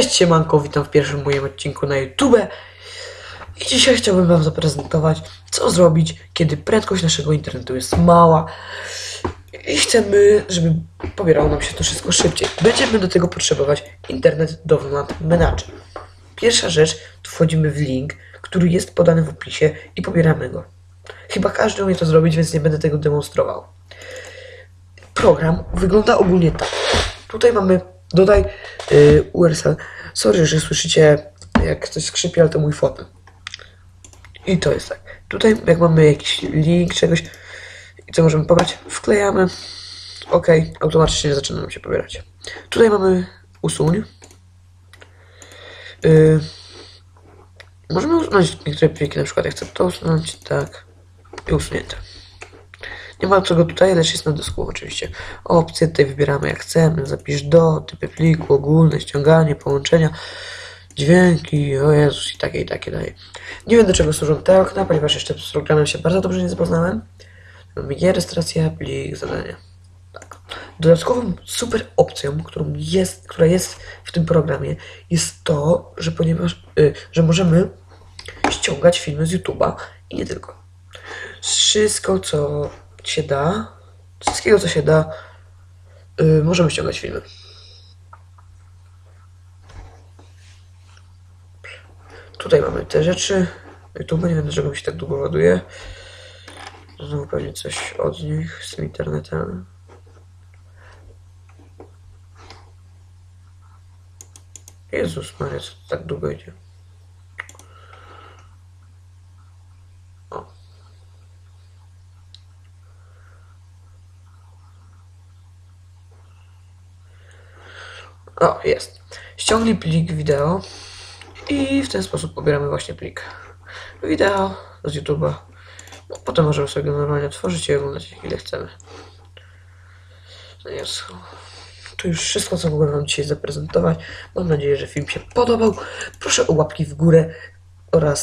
Cześć, siemanko, witam w pierwszym moim odcinku na YouTube. I dzisiaj chciałbym wam zaprezentować, co zrobić, kiedy prędkość naszego internetu jest mała i chcemy, żeby pobierało nam się to wszystko szybciej. Będziemy do tego potrzebować Internet Download Manager. Pierwsza rzecz, tu wchodzimy w link, który jest podany w opisie i pobieramy go. Chyba każdy umie to zrobić, więc nie będę tego demonstrował. Program wygląda ogólnie tak. Tutaj mamy, dodaj y, URL. Sorry, że słyszycie jak coś skrzypi, ale to mój fotel. I to jest tak. Tutaj jak mamy jakiś link czegoś i co możemy pobrać, wklejamy. OK, automatycznie zaczyna nam się pobierać. Tutaj mamy usuń. Y, możemy usunąć niektóre pliki, na przykład jak chcę to usunąć, tak. I usunięte. Nie ma czego tutaj, lecz jest na dysku oczywiście. Opcje tutaj wybieramy jak chcemy. Zapisz do, typy pliku, ogólne, ściąganie, połączenia, dźwięki, o Jezus i takie i takie dalej. Nie wiem do czego służą te okna, ponieważ jeszcze z programem się bardzo dobrze nie zapoznałem. Mamy je, rejestracja, plik, zadania. Tak. Dodatkową super opcją, którą jest, która jest w tym programie, jest to, że ponieważ, y, że możemy ściągać filmy z YouTube'a i nie tylko. Wszystko, co się da, wszystkiego, co się da, y, możemy ściągać filmy. Tutaj mamy te rzeczy. YouTube, nie wiem dlaczego mi się tak długo ładuje. Znowu pewnie coś od nich z tym internetem. Jezus Maria, co tak długo idzie? O, jest. Ściągnij plik wideo i w ten sposób pobieramy właśnie plik wideo z YouTube'a. No, potem możemy sobie go normalnie otworzyć i oglądać ile chcemy. No jest. To już wszystko, co mogłem Wam dzisiaj zaprezentować. Mam nadzieję, że film się podobał. Proszę o łapki w górę oraz